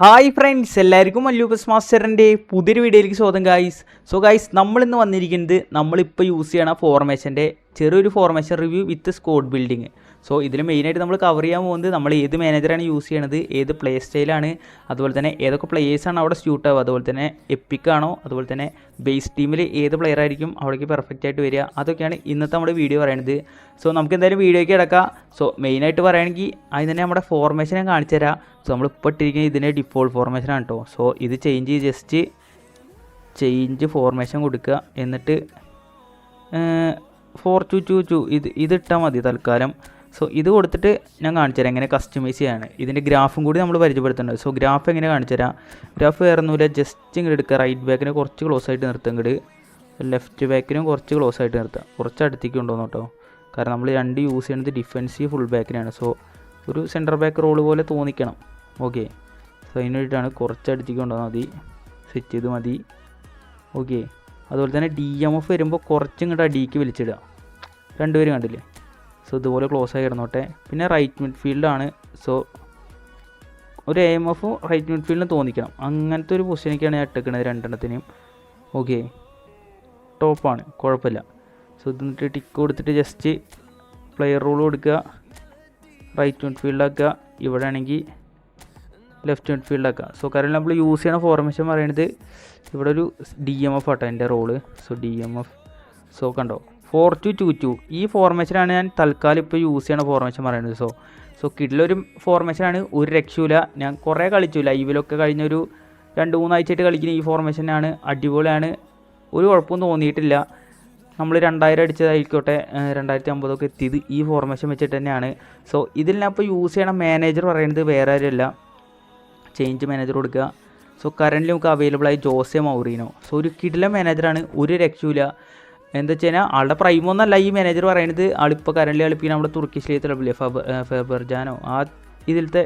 Hi friends എല്ലാവർക്കും മല്ലൂബസ് മാസ്റ്ററിന്റെ പുതിയൊരു വീഡിയോയിലേക്ക് സ്വാഗതം ഗായ്സ് സോ ഗായ്സ് നമ്മളിന്ന് വന്നിരിക്കുന്നത് നമ്മളിപ്പോൾ യൂസ് ചെയ്യണ ഫോർമേഷന്റെ ചെറിയൊരു formation review with squad building so ഇതിൽ മെയിനായിട്ട് നമ്മൾ കവർ ചെയ്യാൻ പോകുന്നത് നമ്മൾ ഏത് മാനേജറാണ് യൂസ് ചെയ്യണത് ഏത് പ്ലേ സ്റ്റൈലാണ് അതുപോലെ തന്നെ ഏതൊക്കെ പ്ലേയേഴ്സാണ് അവിടെ സ്യൂട്ട് ആവുക അതുപോലെ തന്നെ എപ്പിക്കാണോ അതുപോലെ തന്നെ ബേസ് ടീമിൽ ഏത് പ്ലെയർ ആയിരിക്കും അവിടേക്ക് പെർഫെക്റ്റ് ആയിട്ട് വരിക അതൊക്കെയാണ് ഇന്നത്തെ നമ്മുടെ വീഡിയോ പറയുന്നത് സോ നമുക്ക് എന്തായാലും വീഡിയോയ്ക്ക് കിടക്കാം. സോ മെയിനായിട്ട് പറയുകയാണെങ്കിൽ അതിന് തന്നെ നമ്മുടെ ഫോർമേഷൻ ഞാൻ കാണിച്ചു തരാം. സോ നമ്മൾ ഇപ്പോൾ ഇട്ടിരിക്കുന്നത് ഇതിന്റെ ഡിഫോൾട്ട് ഫോർമേഷനാണ് കേട്ടോ സോ ഇത് ചേഞ്ച് ജസ്റ്റ് ചേഞ്ച് ഫോർമേഷൻ കൊടുക്കുക. എന്നിട്ട് ഫോർ ടു ടു ടു ഇത് ഇതിട്ടാൽ മതി തൽക്കാലം. സോ ഇത് കൊടുത്തിട്ട് ഞാൻ കാണിച്ചു തരാം എങ്ങനെ കസ്റ്റമൈസ് ചെയ്യാണ്. ഇതിന്റെ ഗ്രാഫും കൂടി നമ്മൾ പരിചയപ്പെടുത്തുന്നുണ്ട്. സോ ഗ്രാഫ് എങ്ങനെ കാണിച്ചു തരാം. ഗ്രാഫ് വേറെ ഒന്നുമില്ല ജസ്റ്റ് ഇങ്ങോട്ട് എടുക്കുക. റൈറ്റ് ബാക്കിനെ കുറച്ച് ക്ലോസ് ആയിട്ട് നിർത്തുക ഇങ്ങോട്ട് ലെഫ്റ്റ് ബാക്കിനും കുറച്ച് ക്ലോസ് ആയിട്ട് നിർത്തുക. കുറച്ച് അടുത്തേക്ക് കൊണ്ടുവന്നു കേട്ടോ. കാരണം നമ്മൾ രണ്ട് യൂസ് ചെയ്യുന്നത് ഡിഫൻസീവ് ഫുൾ ബാക്കിനാണ് സോ ഒരു സെന്റർ ബാക്ക് റോൾ പോലെ തോന്നിക്കണം. ഓക്കെ സോ അതിന് വേണ്ടിയിട്ടാണ് കുറച്ച് അടുത്തേക്ക് കൊണ്ടുവന്നാൽ മതി. സെറ്റ് ചെയ്ത് മതി. ഓക്കെ അതുപോലെ തന്നെ ഡി എം എഫ് വരുമ്പോൾ കുറച്ചും ഇങ്ങോട്ട് അടിക്ക് വലിച്ചിടുക. രണ്ടുപേരും കണ്ടില്ലേ? സോ ഇതുപോലെ ക്ലോസ് ആയി കിടന്നോട്ടെ. പിന്നെ റൈറ്റ് മിഡ്ഫീൽഡാണ് സോ ഒരു എ എഫ് റൈറ്റ് മിഡ്ഫീൽഡിന് തോന്നിക്കണം. അങ്ങനത്തെ ഒരു പൊസിഷനൊക്കെയാണ് ഞാൻ ഇട്ടേക്കുന്നത് രണ്ടെണ്ണത്തിനെയും. ഓക്കെ ടോപ്പാണ് കുഴപ്പമില്ല. സോ ഇത് എന്നിട്ട് ടിക്ക് കൊടുത്തിട്ട് ജസ്റ്റ് പ്ലെയർ റൂൾ കൊടുക്കുക. റൈറ്റ് മിഡ്ഫീൽഡാക്കുക ഇവിടെ ആണെങ്കിൽ ലെഫ്റ്റ് മിഡ്ഫീൽഡാക്കുക സോ കാരണം നമ്മൾ യൂസ് ചെയ്യണ ഫോർമേഷൻ പറയുന്നത് ഇവിടെ ഒരു ഡി എം എഫ് ആട്ടോ എന്റെ role so D M F so കണ്ടോ? ഫോർ ടു ടു ടു ഈ ഫോർമേഷനാണ് ഞാൻ തൽക്കാലം ഇപ്പോൾ യൂസ് ചെയ്യണ ഫോർമേഷൻ പറയുന്നത്. സോ സോ കിഡിലൊരു ഫോർമേഷനാണ് ഒരു രക്ഷയില്ല ഞാൻ കുറേ കളിച്ചു. ലൈവിലൊക്കെ കഴിഞ്ഞൊരു രണ്ട് മൂന്നാഴ്ചയായിട്ട് കളിക്കുന്ന ഈ ഫോർമേഷനാണ് അടിപൊളിയാണ്. ഒരു കുഴപ്പവും തോന്നിയിട്ടില്ല. നമ്മൾ രണ്ടായിരം അടിച്ചതായിക്കോട്ടെ. രണ്ടായിരത്തി അമ്പതൊക്കെ എത്തിയത് ഈ ഫോർമേഷൻ വെച്ചിട്ട് തന്നെയാണ്. സോ ഇതിൽ ഞാൻ ഇപ്പോൾ യൂസ് ചെയ്യണ മാനേജർ പറയുന്നത് വേറെ ആരുമല്ല. ചേഞ്ച് മാനേജർ കൊടുക്കുക. സോ കറന്റ് നമുക്ക് അവൈലബിൾ ആയി ജോസെ മൗറീനോ. സോ ഒരു കിടില മാനേജറാണ് ഒരു രക്ഷയില്ല എന്താ വെച്ച് കഴിഞ്ഞാൽ ആളുടെ പ്രൈമോ എന്നല്ല ഈ മാനേജർ പറയുന്നത് ആളിപ്പോൾ കറന്റ് കളിപ്പിക്കുന്ന നമ്മുടെ തുർക്കിഷ് ലേത്തുള്ള ഫെബർ ഫെബർജാനോ ആ ഇതിലത്തെ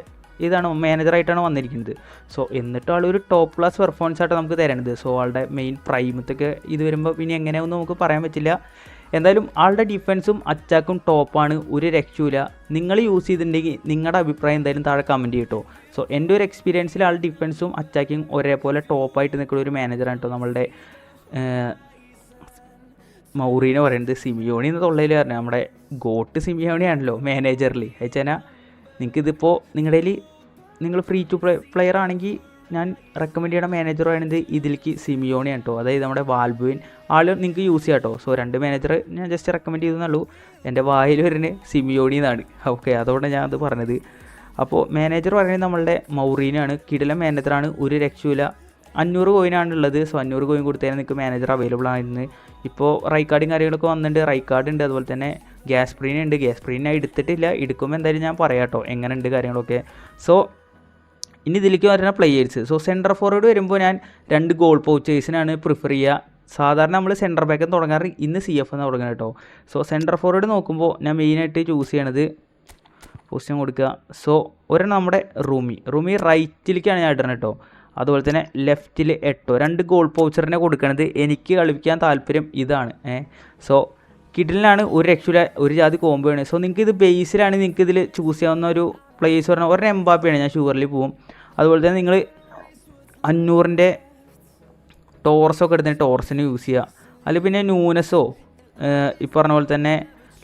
ഇതാണ് മാനേജറായിട്ടാണ് വന്നിരിക്കുന്നത്. സോ എന്നിട്ട് ആളൊരു ടോപ്പ് ക്ലാസ് പെർഫോമൻസ് ആയിട്ട് നമുക്ക് തരണത് സോ ആളുടെ മെയിൻ പ്രൈമത്തൊക്കെ ഇത് വരുമ്പോൾ പിന്നെ എങ്ങനെയാണെന്ന് നമുക്ക് പറയാൻ പറ്റില്ല. എന്തായാലും ആളുടെ ഡിഫൻസും അച്ചാക്കും ടോപ്പാണ് ഒരു രക്ഷയില്ല നിങ്ങൾ യൂസ് ചെയ്തിട്ടുണ്ടെങ്കിൽ നിങ്ങളുടെ അഭിപ്രായം എന്തായാലും താഴെ കമന്റ് ചെയ്യട്ടോ. സോ എന്റെ ഒരു എക്സ്പീരിയൻസിൽ ആൾ ഡിഫൻസും അച്ചാക്കിങ് ഒരേപോലെ ടോപ്പായിട്ട് നിൽക്കുന്ന ഒരു മാനേജറാണ് കേട്ടോ നമ്മളുടെ മൗറീനെ പറയുന്നത് സിമിയോണി എന്ന് തൊള്ളയിൽ പറഞ്ഞു. നമ്മുടെ ഗോട്ട് സിമിയോണിയാണല്ലോ മാനേജറിൽ അയച്ചാൽ നിങ്ങൾക്കിതിപ്പോൾ നിങ്ങളുടെ കയ്യിൽ നിങ്ങൾ ഫ്രീ ടു പ്ലേ പ്ലെയർ ആണെങ്കിൽ ഞാൻ റെക്കമെൻഡ് ചെയ്യണ മാനേജർ പറയുന്നത് ഇതിലേക്ക് സിമിയോണി കേട്ടോ അതായത് നമ്മുടെ വാൽബുവിൻ ആൾ നിങ്ങൾക്ക് യൂസ് ചെയ്യാം കേട്ടോ സോ രണ്ട് മാനേജർ ഞാൻ ജസ്റ്റ് റെക്കമെൻഡ് ചെയ്തെന്നുള്ളൂ എന്റെ വായിൽ വരുന്നത് സിമിയോണി എന്നാണ്. ഓക്കെ അതുകൊണ്ട് ഞാൻ അത് പറഞ്ഞത്. അപ്പോൾ മാനേജർ പറയുന്നത് നമ്മളുടെ മൗറീനാണ്. കിടല മാനേജറാണ് ഒരു രക്ഷയില്ല അഞ്ഞൂറ് കോയിനാണുള്ളത് സോ അഞ്ഞൂറ് കോയിൻ കൊടുത്താൽ നിങ്ങൾക്ക് മാനേജർ അവൈലബിൾ ആയിരുന്നു ഇപ്പോൾ റൈക്കാർഡും കാര്യങ്ങളൊക്കെ വന്നിട്ടുണ്ട്. റൈക്കാർഡ് ഉണ്ട്. അതുപോലെ തന്നെ ഗ്യാസ് പ്രീൻ ഉണ്ട്. ഗ്യാസ് പ്രീൻ എടുത്തിട്ടില്ല. എടുക്കുമ്പോൾ എന്തായാലും ഞാൻ പറയാം കേട്ടോ. എങ്ങനെ ഉണ്ട് കാര്യങ്ങളൊക്കെ. സോ ഇനി ഇതിലേക്ക് വരുന്ന പ്ലെയേഴ്സ് സോ സെന്റർ ഫോർവേഡ് വരുമ്പോൾ ഞാൻ രണ്ട് ഗോൾ പൗച്ചേഴ്സിനാണ് പ്രിഫർ ചെയ്യുക സാധാരണ നമ്മൾ സെന്റർ ബാക്ക് തുടങ്ങാറ് ഇന്ന് സി എഫ് എന്ന് തുടങ്ങുന്നത് കേട്ടോ. സോ സെന്റർ ഫോർവേഡ് നോക്കുമ്പോൾ ഞാൻ മെയിനായിട്ട് ചൂസ് ചെയ്യണത് പൊസിഷൻ കൊടുക്കുക. സോ ഒരെണ്ണം നമ്മുടെ റൂമി. റൂമി റൈറ്റിലേക്കാണ് ഞാൻ ഇടുന്നത് കേട്ടോ. അതുപോലെ തന്നെ ലെഫ്റ്റിൽ എട്ടോ. രണ്ട് ഗോൾ പൗച്ചറിനെ കൊടുക്കണത് എനിക്ക് കളിപ്പിക്കാൻ താല്പര്യം ഇതാണ്. സോ കിഡിലാണ് ഒരു രക്ഷയില്ല ഒരു ജാതി കോമ്പോയാണ് സോ നിങ്ങൾക്ക് ഇത് ബേസിലാണ് നിങ്ങൾക്ക് ഇതിൽ ചൂസ് ചെയ്യാവുന്ന ഒരു പ്ലേസ് പറഞ്ഞാൽ ഒരു എംബാപ്പിയാണ് ഞാൻ ഷുഗറിൽ പോവും. അതുപോലെ തന്നെ നിങ്ങൾ അഞ്ഞൂറിന്റെ ടോർസൊക്കെ എടുത്തിട്ട് ടോർസിന് യൂസ് ചെയ്യുക അതിൽ പിന്നെ ന്യൂനസോ ഈ പറഞ്ഞ പോലെ തന്നെ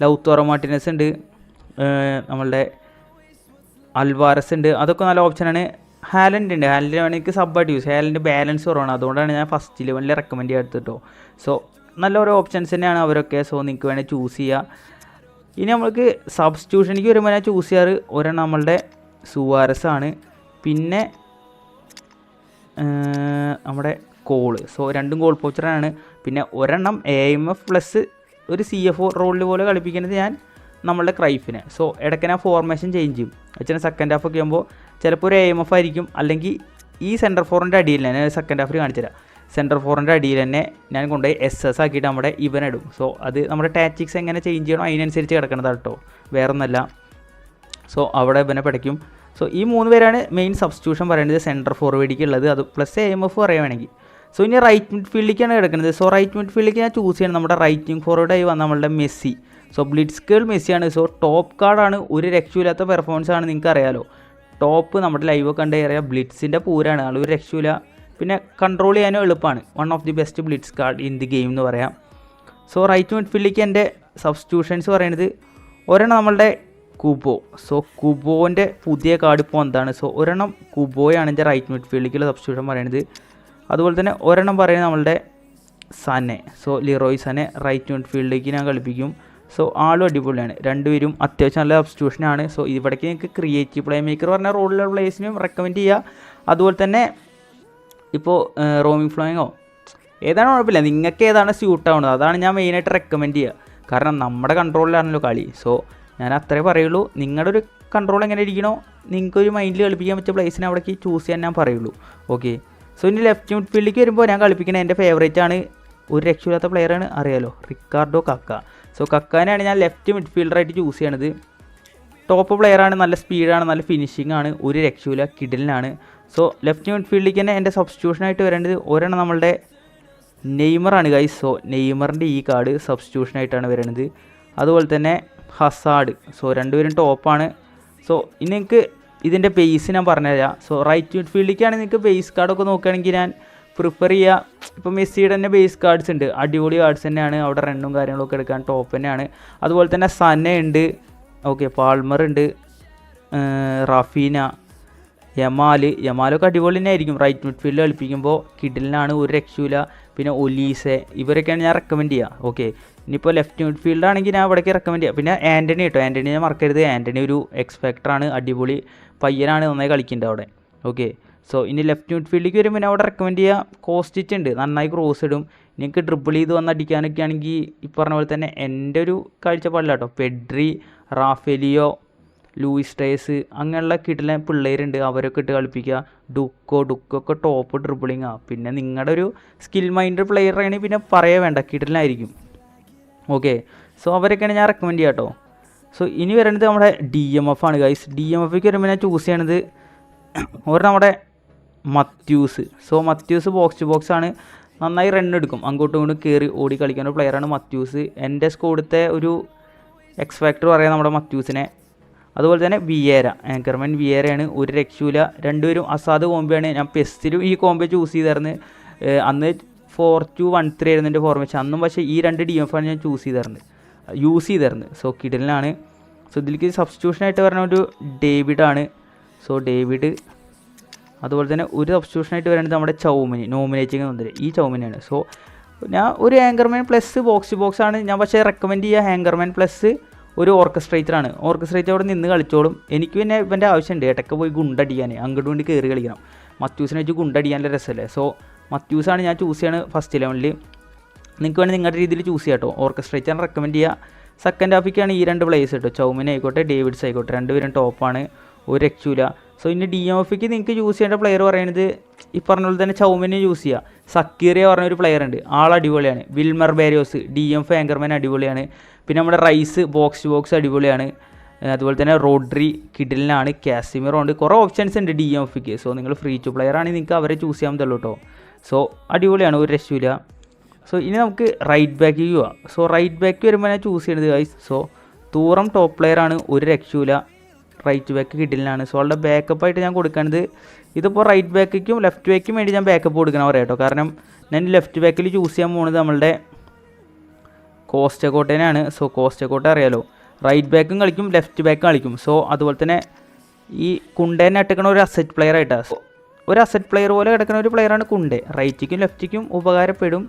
ലൗത്തോറോ മാർട്ടിനസ് ഉണ്ട് നമ്മളുടെ അൽവാരസ് ഉണ്ട് അതൊക്കെ നല്ല ഓപ്ഷനാണ് ഹാലൻഡ് ഉണ്ട്. ഹാലന്റ് വേണമെങ്കിൽ സബ്ബായിട്ട് യൂസ് ഹാലൻഡ് ബാലൻസ് കുറവാണ്. അതുകൊണ്ടാണ് ഞാൻ ഫസ്റ്റ് ഇലവനിൽ റെക്കമെൻഡ് ചെയ്തെടുത്തിട്ടോ സോ നല്ല ഓരോ ഓപ്ഷൻസ് തന്നെയാണ് അവരൊക്കെ. സോ നിങ്ങൾക്ക് വേണേൽ ചൂസ് ചെയ്യുക ഇനി നമ്മൾക്ക് സബ്സ്റ്റിറ്റ്യൂഷനിലേക്ക് വരുമ്പോൾ ഞാൻ ചൂസ് ചെയ്യാറ് ഒരെണ്ണം നമ്മളുടെ സുവാരസ് ആണ്. പിന്നെ നമ്മുടെ കോൾ. സോ രണ്ടും ഗോൾ പോച്ചറാണ് പിന്നെ ഒരെണ്ണം എ എം എഫ് പ്ലസ് ഒരു സി എഫ് ഒ റോളിൽ പോലെ കളിപ്പിക്കുന്നത് ഞാൻ നമ്മളുടെ ക്രൈഫിനെ സോ ഇടയ്ക്ക് ഞാൻ ഫോർമേഷൻ ചേഞ്ച് ചെയ്യും. വെച്ചാൽ സെക്കൻഡ് ഹാഫ് ഒക്കെ ആകുമ്പോൾ ചിലപ്പോൾ ഒരു എ എഫ് ആയിരിക്കും. അല്ലെങ്കിൽ ഈ സെന്റർ ഫോറിന്റെ അടിയിൽ തന്നെ സെക്കൻഡ് ഹാഫിൽ കാണിച്ചുതരാം. സെന്റർ ഫോറിന്റെ അടിയിൽ തന്നെ ഞാൻ കൊണ്ടുപോയി എസ് എസ് ആക്കിയിട്ട് നമ്മുടെ ഇവനിടും സോ അത് നമ്മുടെ ടാറ്റിക്സ് എങ്ങനെ ചേഞ്ച് ചെയ്യണോ അതിനനുസരിച്ച് കിടക്കണതാണ് കേട്ടോ. വേറെ ഒന്നല്ല സോ അവിടെ ഇവനെ പഠിക്കും സോ ഈ മൂന്ന് പേരാണ് മെയിൻ സബ്സ്റ്റിറ്റ്യൂഷൻ പറയുന്നത് സെന്റർ ഫോർവേഡിലേക്ക് ഉള്ളത്. അത് പ്ലസ് എ എഫ് പറയുകയാണെങ്കിൽ സോ ഇനി റൈറ്റ് മിഡ് മിഡ്ഫീൽഡിലേക്കാണ് കിടക്കുന്നത്. സോ റൈറ്റ് മിഡ്ഫീൽഡിലേക്ക് ഞാൻ ചൂസ് ചെയ്യണം. നമ്മുടെ റൈറ്റിംഗ് ഫോർവേഡായി വന്ന നമ്മളുടെ മെസ്സി. സോ ബ്ലിറ്റ്സ്കേൾ മെസ്സിയാണ്. സോ ടോപ്പ് കാർഡാണ് ഒരു രക്ഷയില്ലാത്ത പെർഫോമൻസ് ആണ് നിങ്ങൾക്ക് അറിയാലോ ടോപ്പ് നമ്മുടെ ലൈവ് കണ്ട് അറിയാം ബ്ലിറ്റ്സിന്റെ പൂരാണ്. ആൾ ഒരു രക്ഷയില്ല പിന്നെ കൺട്രോൾ ചെയ്യാനും എളുപ്പമാണ്. One of the best blitz card in the game എന്ന് പറയാം. സോ റൈറ്റ് മിഡ്ഫീൽഡിലേക്ക് എന്റെ സബ്സ്റ്റിറ്റ്യൂഷൻസ് പറയുന്നത് ഒരെണ്ണം നമ്മളുടെ കുബോ സോ കുബോന്റെ പുതിയ കാർഡ് ഇപ്പോൾ എന്താണ് സോ ഒരെണ്ണം കുബോയാണ് എന്റെ റൈറ്റ് മിഡ്ഫീൽഡിലേക്കുള്ള സബ്സ്റ്റിറ്റ്യൂഷൻ പറയുന്നത് അതുപോലെ തന്നെ ഒരെണ്ണം പറയുന്നത് നമ്മളുടെ Sane so Leroy Sane right മിഡ്ഫീൽഡിലേക്ക് ഞാൻ കളിപ്പിക്കും. സോ ആളും അടിപൊളിയാണ്. രണ്ടുപേരും അത്യാവശ്യം നല്ല സബ്സ്റ്റിറ്റ്യൂഷനാണ് സോ ഇവിടേക്ക് നിങ്ങൾക്ക് ക്രിയേറ്റീവ് പ്ലേ മേക്കർ പറഞ്ഞ റോളിലുള്ള പ്ലേസിനും റെക്കമെൻഡ് ചെയ്യുക അതുപോലെ തന്നെ ഇപ്പോൾ റോമിംഗ് ഫ്ലോയിങ്ങോ ഏതാണ് കുഴപ്പമില്ല. നിങ്ങൾക്ക് ഏതാണ് സ്യൂട്ട് ആവുന്നത്? അതാണ് ഞാൻ മെയിനായിട്ട് റെക്കമെൻഡ് ചെയ്യുക കാരണം നമ്മുടെ കൺട്രോളിലാണല്ലോ കളി. സോ ഞാൻ അത്രേ പറയുള്ളൂ. നിങ്ങളുടെ ഒരു കൺട്രോൾ എങ്ങനെ ഇരിക്കണോ നിങ്ങൾക്കൊരു മൈൻഡിൽ കളിപ്പിക്കാൻ പറ്റിയ പ്ലേസിനെ അവിടേക്ക് ചൂസ് ചെയ്യാൻ ഞാൻ പറയുള്ളൂ. ഓക്കെ സോ ഇനി ലെഫ്റ്റ് മിഡ് ഫീൽഡിലേക്ക് വരുമ്പോൾ ഞാൻ കളിപ്പിക്കുന്ന എന്റെ ഫേവറേറ്റ് ആണ്. ഒരു രക്ഷയില്ലാത്ത പ്ലെയറാണ് അറിയാലോ? റിക്കാർഡോ കക്ക. സോ കക്കാനെയാണ് ഞാൻ ലെഫ്റ്റ് മിഡ്ഫീൽഡറായിട്ട് ചൂസ് ചെയ്യണത്. ടോപ്പ് പ്ലെയറാണ് നല്ല സ്പീഡാണ് നല്ല ഫിനിഷിംഗ് ആണ് ഒരു രക്ഷയില്ല കിഡിലിനാണ് സോ ലെഫ്റ്റ് മിഡ്ഫീൽഡിലേക്ക് തന്നെ എന്റെ സബ്സ്റ്റിറ്റ്യൂഷനായിട്ട് വരേണ്ടത് ഒരെണ്ണം നമ്മളുടെ നെയ്മറാണ് ഗൈസ് സോ നെയ്മറിന്റെ ഈ കാർഡ് സബ്സ്റ്റിറ്റ്യൂഷനായിട്ടാണ് വരുന്നത് അതുപോലെ തന്നെ ഹസാഡ് സോ രണ്ടുപേരും ടോപ്പാണ് സോ ഇനി നിങ്ങൾക്ക് ഇതിന്റെ ബേസ് ഞാൻ പറഞ്ഞുതരാം. സോ റൈറ്റ് മിഡ്ഫീൽഡിലേക്കാണ് നിങ്ങൾക്ക് ബേസ് കാർഡൊക്കെ നോക്കുകയാണെങ്കിൽ ഞാൻ പ്രിഫർ ചെയ്യുക ഇപ്പോൾ മെസ്സിയുടെ തന്നെ ബേസ് കാർഡ്സ് ഉണ്ട്. അടിപൊളി കാർഡ്സ് തന്നെയാണ്. അവിടെ റണ്ണും കാര്യങ്ങളൊക്കെ എടുക്കാൻ ടോപ്പ് തന്നെയാണ്. അതുപോലെ തന്നെ സന ഉണ്ട്. ഓക്കെ പാൾമർ ഉണ്ട്. Raphinha Yamal. യമാലൊക്കെ അടിപൊളി തന്നെ ആയിരിക്കും. റൈറ്റ് മിഡ്ഫീൽഡിൽ കളിപ്പിക്കുമ്പോൾ കിഡിലിനാണ് ഒരു രക്ഷയില്ല പിന്നെ ഒലീസെ ഇവരൊക്കെയാണ് ഞാൻ റെക്കമെൻഡ് ചെയ്യുക ഓക്കെ ഇനിയിപ്പോൾ ലെഫ്റ്റ് മിഡ്ഫീൽഡ് ആണെങ്കിൽ ഞാൻ ഇവിടേക്ക് റെക്കമെൻഡ് ചെയ്യാം. പിന്നെ ആന്റണി കേട്ടോ. ആന്റണി ഞാൻ മറക്കരുത്. ആന്റണി ഒരു എക്സ്പെക്ടറാണ് അടിപൊളി പയ്യനാണ്. നന്നായി കളിക്കേണ്ടത് അവിടെ. ഓക്കെ സോ ഇനി ലെഫ്റ്റ് മിഡ്ഫീൽഡിലേക്ക് വരുമ്പോൾ പിന്നെ അവിടെ റെക്കമെൻഡ് ചെയ്യുക കോസ്റ്റിച്ച് ഉണ്ട്. നന്നായി ക്രോസ് ഇടും. നിങ്ങൾക്ക് ഡ്രിബിൾ ചെയ്ത് വന്ന് അടിക്കാനൊക്കെ ആണെങ്കിൽ ഈ പറഞ്ഞ പോലെ തന്നെ എന്റെ ഒരു കാഴ്ചപ്പാടില്ല കേട്ടോ പെഡ്രി റാഫേലിയോ ലൂയിസ് ടേസ് അങ്ങനെയുള്ള കിട്ടിലെ പിള്ളേരുണ്ട്. അവരൊക്കെ ഇട്ട് കളിപ്പിക്കുക ഡുക്കോ ഡുക്കോ ഒക്കെ ടോപ്പ് ഡ്രിബിളിങ്ങാ പിന്നെ നിങ്ങളുടെ ഒരു സ്കിൽ മൈൻഡ് പ്ലെയർ ആണെങ്കിൽ പിന്നെ പറയേ വേണ്ട. കിടലായിരിക്കും. ഓക്കെ സോ അവരൊക്കെയാണ് ഞാൻ റെക്കമെൻഡ് ചെയ്യാം കേട്ടോ സോ ഇനി വരുന്നത് നമ്മുടെ ഡി എം എഫ് ആണ്. ഗൈസ് ഡി എം എഫിക്ക് വരുമ്പോൾ ഞാൻ ചൂസ് ചെയ്യണത് ഒരു നമ്മുടെ Matthaus. So Matthaus box to box ആണ് നന്നായി റൺ എടുക്കും. അങ്ങോട്ടും ഇങ്ങോട്ടും കയറി ഓടി കളിക്കുന്ന ഒരു പ്ലെയറാണ് മത്യൂസ്. എന്റെ സ്കോഡത്തെ ഒരു എക്സ് ഫാക്ടർ പറയാം നമ്മുടെ മത്യൂസിനെ. അതുപോലെ തന്നെ വിയേര. ആങ്കർമൻ വിയേരയാണ്. ഒരു രക്ഷയില്ല രണ്ടുപേരും അസാദ് കോമ്പയാണ് ഞാൻ പെസ്റ്റിലും ഈ കോമ്പോ ചൂസ് ചെയ്തായിരുന്നു. അന്ന് ഫോർ ടു വൺ ത്രീ ആയിരുന്നു എന്റെ ഫോർമേഷൻ അന്നും പക്ഷേ ഈ രണ്ട് ഡി എഫ് ആണ് ഞാൻ ചൂസ് ചെയ്തായിരുന്നു. യൂസ് ചെയ്തായിരുന്നു. സോ കിഡലിനാണ് സോ ഇതിലേക്ക് സബ്സ്റ്റിറ്റ്യൂഷനായിട്ട് പറഞ്ഞ ഒരു ഡേവിഡാണ് സോ ഡേവിഡ് അതുപോലെ തന്നെ ഒരു സബ്സ്റ്റിറ്റ്യൂഷനായിട്ട് വരുന്നത് നമ്മുടെ ചൗമിനി നോമിനേറ്റിംഗ് വന്നത് ഈ ചൗമിനിയാണ്. സോ ഞാൻ ഒരു ആങ്കർമാൻ പ്ലസ് ബോക്സ് ബോക്സ് ആണ്. ഞാൻ പക്ഷേ റെക്കമെൻഡ് ചെയ്യുക ഹാങ്കർമാൻ പ്ലസ് ഒരു ഓർക്കസ്ട്രേറ്റർ ആണ്. ഓർക്കസ്ട്രേറ്റർ അവിടെ നിന്ന് കളിച്ചോളും. എനിക്ക് പിന്നെ ഇവന്റെ ആവശ്യമുണ്ട്. ഇടയ്ക്ക് പോയി ഗുണ്ടടിക്കാൻ അങ്ങോട്ട് വേണ്ടി കയറി കളിക്കണം. മത്യൂസിനെ വെച്ച് ഗുണ്ടടിക്കാനുള്ള രസമല്ലേ? സോ മത്യൂസാണ് ഞാൻ ചൂസ് ചെയ്യണത് ഫസ്റ്റ് ഇലവനിൽ നിങ്ങൾക്ക് വേണമെങ്കിൽ നിങ്ങളുടെ രീതിയിൽ ചൂസ് ചെയ്യാം കേട്ടോ ഓർക്കസ്ട്രേറ്റർ റെക്കമെൻഡ് ചെയ്യുക. സെക്കൻഡ് ഹാഫിക്കാണ് ഈ രണ്ട് പ്ലേസ് കേട്ടോ ചൗമിൻ ആയിക്കോട്ടെ ഡേവിഡ്സ് ആയിക്കോട്ടെ. രണ്ടുപേരും ടോപ്പാണ് ഒരു രക്ഷയില്ല സോ ഇനി ഡി എഫിക്ക് നിങ്ങൾക്ക് യൂസ് ചെയ്യേണ്ട പ്ലെയർ പറയുന്നത് ഈ പറഞ്ഞ പോലെ തന്നെ ചൗമിനെ യൂസ് ചെയ്യുക സക്കീറിയ പറഞ്ഞ ഒരു പ്ലെയർ ഉണ്ട്. ആൾ അടിപൊളിയാണ്. Wilmar Barrios D M F anchorman അടിപൊളിയാണ്. പിന്നെ നമ്മുടെ റൈസ് ബോക്സ് ടു ബോക്സ് അടിപൊളിയാണ്. അതുപോലെ തന്നെ റോഡ്രി കിഡിലിനാണ് കാസിമിറോ ഉണ്ട്. കുറേ ഓപ്ഷൻസ് ഉണ്ട് ഡി എം എഫിക്ക് സോ നിങ്ങൾ ഫ്രീ ടു പ്ലെയർ ആണെങ്കിൽ നിങ്ങൾക്ക് അവരെ ചൂസ് ചെയ്യാൻ തള്ളൂ കേട്ടോ സോ അടിപൊളിയാണ് ഒരു രക്ഷയില്ല സോ ഇനി നമുക്ക് റൈറ്റ് ബാക്ക് പോവാം. സോ റൈറ്റ് ബാക്ക് വരുമ്പോൾ ഞാൻ ചൂസ് ചെയ്യണത് സോ തൂറം ടോപ്പ് പ്ലെയർ ആണ് ഒരു രക്ഷയില്ല റൈറ്റ് ബാക്ക് കിഡിലാണ് സോ അവളുടെ ബാക്കപ്പ് ആയിട്ട് ഞാൻ കൊടുക്കുന്നത് ഇതിപ്പോൾ റൈറ്റ് ബാക്കും ലെഫ്റ്റ് ബാക്കും വേണ്ടി ഞാൻ ബാക്കപ്പ് കൊടുക്കണം പറയാം കേട്ടോ കാരണം ഞാൻ ലെഫ്റ്റ് ബാക്കിൽ ചൂസ് ചെയ്യാൻ പോകുന്നത് നമ്മളുടെ കോസ്റ്റക്കോട്ടേനാണ് സോ കോസ്റ്റക്കോട്ട അറിയാലോ. റൈറ്റ് ബാക്കും കളിക്കും ലെഫ്റ്റ് ബാക്കും കളിക്കും. സോ അതുപോലെ തന്നെ ഈ കുണ്ടേനെ അട്ടിക്കണ ഒരു അസറ്റ് പ്ലെയർ ആയിട്ടാണ് സോ ഒരു അസറ്റ് പ്ലെയർ പോലെ കിടക്കുന്ന ഒരു പ്ലെയറാണ് കുണ്ടേ. റൈറ്റിക്കും ലെഫ്റ്റിക്കും ഉപകാരപ്പെടും.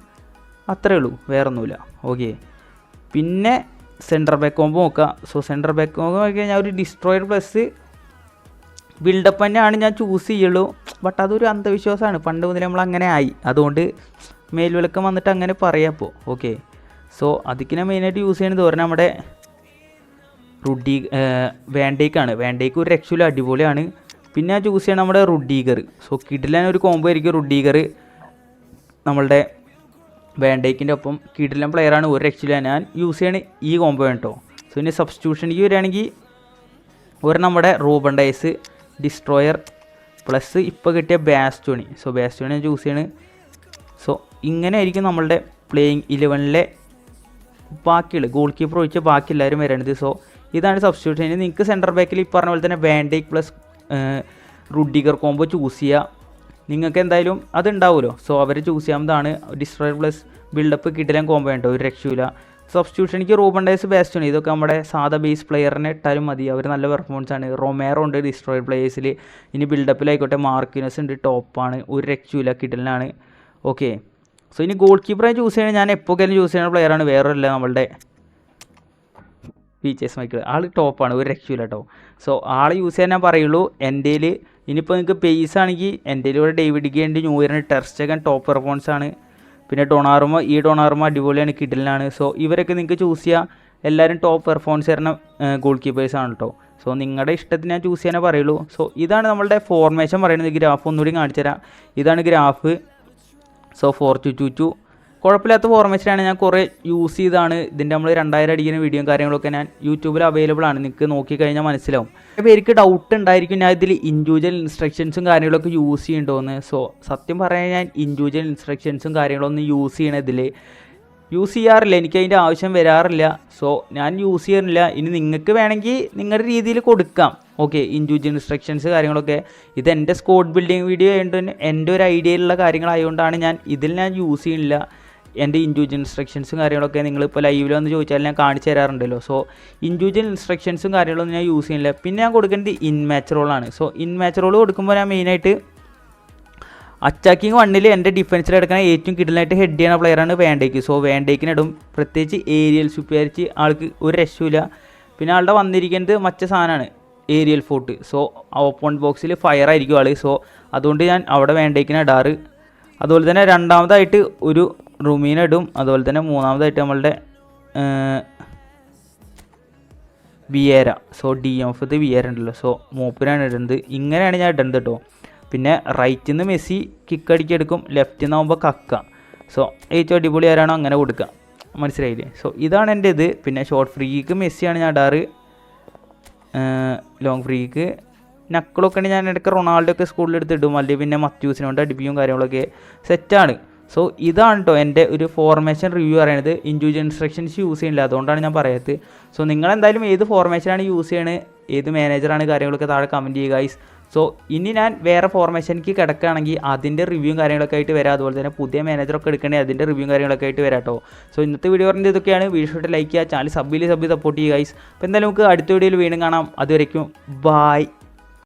അത്രേ ഉള്ളൂ. വേറൊന്നുമില്ല. ഓക്കെ പിന്നെ സെന്റർ ബാക്ക് കോമ്പോ നോക്കുക സോ സെന്റർ ബാക്ക് കോമ്പോ നോക്കി കഴിഞ്ഞാൽ ഒരു ഡിസ്ട്രോയർ പ്ലസ് ബിൽഡപ്പ് തന്നെയാണ് ഞാൻ ചൂസ് ചെയ്യുള്ളൂ ബട്ട് അതൊരു അന്ധവിശ്വാസമാണ്. പണ്ട് മുതൽ നമ്മൾ അങ്ങനെ ആയി. അതുകൊണ്ട് മേൽവിളക്കം വന്നിട്ട് അങ്ങനെ പറയാപ്പോൾ ഓക്കെ സോ അതിക്കിനെ ഞാൻ മെയിനായിട്ട് യൂസ് ചെയ്യുന്നത് പറഞ്ഞാൽ നമ്മുടെ റുഡി വേണ്ടേക്കാണ് വേണ്ടേക്ക് ഒരു രക്ഷയില്ല. അടിപൊളിയാണ്. പിന്നെ ഞാൻ ചൂസ് ചെയ്യണം നമ്മുടെ റുഡീഗർ. സോ കിഡിലാൻ ഒരു കോമ്പോ ആയിരിക്കും റുഡീഗർ. നമ്മളുടെ വേണ്ടേക്കിന്റെ ഒപ്പം കിഡിലൻ പ്ലെയറാണ് ഒരു രക്ഷയില്ല. ഞാൻ യൂസ് ചെയ്യണ ഈ കോമ്പോ കേട്ടോ സോ ഇനി സബ്സ്റ്റിറ്റ്യൂഷനിലേക്ക് വരികയാണെങ്കിൽ ഒരു നമ്മുടെ റൂബൺ ഡൈസ് ഡിസ്ട്രോയർ പ്ലസ് ഇപ്പോൾ കിട്ടിയ ബാസ്റ്റോണി സോ ബാസ്റ്റോണി ഞാൻ ചൂസ് ചെയ്യണ്. സോ ഇങ്ങനെ ആയിരിക്കും നമ്മളുടെ പ്ലേയിങ് ഇലവനിലെ ബാക്കിയുള്ള ഗോൾ കീപ്പർ ഒഴിച്ച് ബാക്കി എല്ലാവരും വരേണ്ടത്. സോ ഇതാണ് സബ്സ്റ്റിറ്റ്യൂഷൻ നിങ്ങൾക്ക് സെന്റർ ബാക്കിൽ ഈ പറഞ്ഞ പോലെ തന്നെ van Dijk plus Rudiger combo choose ചെയ്യുക. നിങ്ങൾക്ക് എന്തായാലും അത് അതുണ്ടാവുമല്ലോ. സോ അവർ ചൂസ് ചെയ്യാവുന്നതാണ്. ഡിസ്ട്രോയർ പ്ലസ് ബിൽഡപ്പ് കിട്ടിയാലും കോമ്പോ ഉണ്ടോ ഒരു രക്ഷയില്ല സബ്സ്റ്റിറ്റ്യൂഷൻ എനിക്ക് റൂബൺ ഡേസ് ബെസ്റ്റ് ആണ്. ഇതൊക്കെ നമ്മുടെ സാധാ ബേസ് പ്ലെയറിനെ ഇട്ടാലും മതി. അവർ നല്ല പെർഫോമൻസ് ആണ്. റൊമേറോ ഉണ്ട് ഡിസ്ട്രോയർ പ്ലേയേഴ്സിൽ ഇനി ബിൽഡപ്പിലായിക്കോട്ടെ മാർക്കിനസ് ഉണ്ട് ടോപ്പാണ് ഒരു രക്ഷയില്ല കിട്ടലിനാണ്. ഓക്കെ സോ ഇനി ഗോൾ കീപ്പറെ ചൂസ് ചെയ്യണേ ഞാൻ എപ്പോഴെങ്കിലും ചൂസ് ചെയ്യുന്ന പ്ലെയറാണ് വേറൊരല്ല നമ്മളുടെ ഫീച്ചേഴ്സ് മൈക്കിൾ ആൾ ടോപ്പാണ് ഒരു രക്ഷയില്ല കേട്ടോ സോ ആൾ യൂസ് ചെയ്യാൻ ഞാൻ പറയുള്ളൂ. എന്റെ ഇനിയിപ്പോൾ നിങ്ങൾക്ക് പേസ് ആണെങ്കിൽ എന്റെ ഇവിടെ ഡേവിഡ് ഗേണ്ട് ന്യൂ ഇയറിന് ടെർസ്റ്റകൻ ടോപ്പ് പെർഫോമൻസ് ആണ്. പിന്നെ ഡൊണാറുമ ഈ ഡൊണാറുമ അടിപൊളിയാണ് കിഡിലാണ് സോ ഇവരൊക്കെ നിങ്ങൾക്ക് ചൂസ് ചെയ്യാം. എല്ലാവരും ടോപ്പ് പെർഫോമൻസ് തരുന്ന ഗോൾ കീപ്പേഴ്സ് ആണ് കേട്ടോ സോ നിങ്ങളുടെ ഇഷ്ടത്തിന് ഞാൻ ചൂസ് ചെയ്യാനേ പറയുള്ളൂ. സോ ഇതാണ് നമ്മളുടെ ഫോർമേഷൻ പറയുന്നത്. ഗ്രാഫ് ഒന്നുകൂടി കാണിച്ചു തരാം ഇതാണ് graph so four two two two കുഴപ്പമില്ലാത്ത ഫോർമേഷനാണ് ഞാൻ കുറേ യൂസ് ചെയ്താണ് ഇതിന്റെ നമ്മൾ രണ്ടായിരം അടിക്കുന്ന വീഡിയോയും കാര്യങ്ങളൊക്കെ ഞാൻ യൂട്യൂബിൽ അവൈലബിൾ ആണ്. നിങ്ങൾക്ക് നോക്കിക്കഴിഞ്ഞാൽ മനസ്സിലാവും. എനിക്ക് ഡൗട്ട് ഉണ്ടായിരിക്കും ഞാൻ ഇതിൽ ഇൻഡിവിജ്വൽ ഇൻസ്ട്രക്ഷൻസും കാര്യങ്ങളൊക്കെ യൂസ് ചെയ്യണ്ടോന്ന്. സോ സത്യം പറയാൻ ഞാൻ ഇൻഡിവിജ്വൽ ഇൻസ്ട്രക്ഷൻസും കാര്യങ്ങളൊന്നും യൂസ് ചെയ്യണതിൽ യൂസ് ചെയ്യാറില്ല. എനിക്ക് അതിന്റെ ആവശ്യം വരാറില്ല. സോ ഞാൻ യൂസ് ചെയ്യാറില്ല. ഇനി നിങ്ങൾക്ക് വേണമെങ്കിൽ നിങ്ങളുടെ രീതിയിൽ കൊടുക്കാം. ഓക്കെ ഇൻഡിവിജ്വൽ ഇൻസ്ട്രക്ഷൻസ് കാര്യങ്ങളൊക്കെ. ഇത് എന്റെ സ്കോഡ് ബിൽഡിംഗ് വീഡിയോ ആയതുകൊണ്ട് എന്റെ ഒരു ഐഡിയയിലുള്ള കാര്യങ്ങളായതുകൊണ്ടാണ് ഞാൻ ഇതിൽ ഞാൻ യൂസ് ചെയ്യുന്നില്ല എന്റെ ഇൻഡിവിജ്വൽ ഇൻസ്ട്രക്ഷൻസും കാര്യങ്ങളൊക്കെ നിങ്ങളിപ്പോൾ ലൈവിൽ വന്ന് ചോദിച്ചാൽ ഞാൻ കാണിച്ചു തരാറുണ്ടല്ലോ. സോ ഇൻഡിവിജ്വൽ ഇൻസ്ട്രക്ഷൻസും കാര്യങ്ങളൊന്നും ഞാൻ യൂസ് ചെയ്യുന്നില്ല. പിന്നെ ഞാൻ കൊടുക്കേണ്ടത് ഇൻ മാച്ച് റോളാണ് സോ ഇൻ മാച്ച് റോൾ കൊടുക്കുമ്പോൾ ഞാൻ മെയിനായിട്ട് അറ്റാക്കിങ് വണ്ണിൽ എന്റെ ഡിഫൻസിൽ എടുക്കുന്ന ഏറ്റവും കിടലായിട്ട് ഹെഡ് ചെയ്യുന്ന പ്ലെയറാണ് വേണ്ടേക്ക് സോ വേണ്ടേക്കിനിടും പ്രത്യേകിച്ച് ഏരിയൽ സുപ്പേരിച്ച് ആൾക്ക് ഒരു രക്ഷയില്ല പിന്നെ ആളുടെ വന്നിരിക്കുന്നത് മറ്റ സാധനമാണ് ഏരിയൽ ഫോർട്ട് സോ ഓപ്പൺ ബോക്സിൽ ഫയർ ആയിരിക്കും ആൾ സോ അതുകൊണ്ട് ഞാൻ അവിടെ വേണ്ടേക്കിന് അതുപോലെ തന്നെ രണ്ടാമതായിട്ട് ഒരു റുമീന ഇടും. അതുപോലെ തന്നെ മൂന്നാമതായിട്ട് നമ്മളുടെ Vieira. So D F Vieira ഉണ്ടല്ലോ. സോ മൂപ്പിനാണ് ഇടുന്നത് ഇങ്ങനെയാണ് ഞാൻ ഇടുന്നത് കേട്ടോ പിന്നെ റൈറ്റിൽ നിന്ന് മെസ്സി കിക്ക് അടിക്കെടുക്കും ലെഫ്റ്റിൽ നിന്നാകുമ്പോൾ കക്ക. സോ ഏറ്റവും അടിപൊളി ആരാണോ അങ്ങനെ കൊടുക്കുക മനസ്സിലായില്ലേ? സോ ഇതാണ് എന്റെ ഇത് പിന്നെ ഷോർട്ട് ഫ്രീക്ക് മെസ്സിയാണ് ഞാൻ ഇടാറ്. ലോങ് ഫ്രീക്ക് നക്കിളൊക്കെ ഞാൻ ഇടയ്ക്ക് റൊണാൾഡോ ഒക്കെ സ്കൂളിൽ എടുത്തിടും അല്ലെങ്കിൽ പിന്നെ മത്യൂസിനെ കൊണ്ട് അടിപ്പിക്കും കാര്യങ്ങളൊക്കെ സെറ്റാണ് സോ ഇതാണ് കേട്ടോ എന്റെ ഒരു ഫോർമേഷൻ റിവ്യൂ പറയുന്നത്. ഇൻഡിവിജ്വൽ ഇൻസ്ട്രക്ഷൻസ് യൂസ് ചെയ്യുന്നില്ല. അതുകൊണ്ടാണ് ഞാൻ പറയുന്നത് സോ നിങ്ങൾ എന്തായാലും ഏത് ഫോർമേഷനാണ് യൂസ് ചെയ്യണത് ഏത് മാനേജറാണ് കാര്യങ്ങളൊക്കെ താഴെ കമന്റ് ചെയ്യുക ഗൈസ് സോ ഇനി ഞാൻ വേറെ ഫോർമേഷനിലേക്ക് കിടക്കുകയാണെങ്കിൽ അതിന്റെ റിവ്യൂവും കാര്യങ്ങളൊക്കെ ആയിട്ട് വരാം. അതുപോലെ തന്നെ പുതിയ മാനേജറൊക്കെ എടുക്കണേ അതിന്റെ റിവ്യൂവും കാര്യങ്ങളൊക്കെ ആയിട്ട് വരാം കേട്ടോ സോ ഇന്നത്തെ വീഡിയോ പറഞ്ഞത് ഇതൊക്കെയാണ്. വീഡിയോ ലൈക്ക് ചെയ്യുക. ചാനൽ സബ്ബിൽ സബ്ബി സപ്പോർട്ട് ചെയ്യുക ഗൈസ് അപ്പോൾ എന്തായാലും നമുക്ക് അടുത്ത വീഡിയോയിൽ വീണ്ടും കാണാം. അതുവരയ്ക്കും ബായ്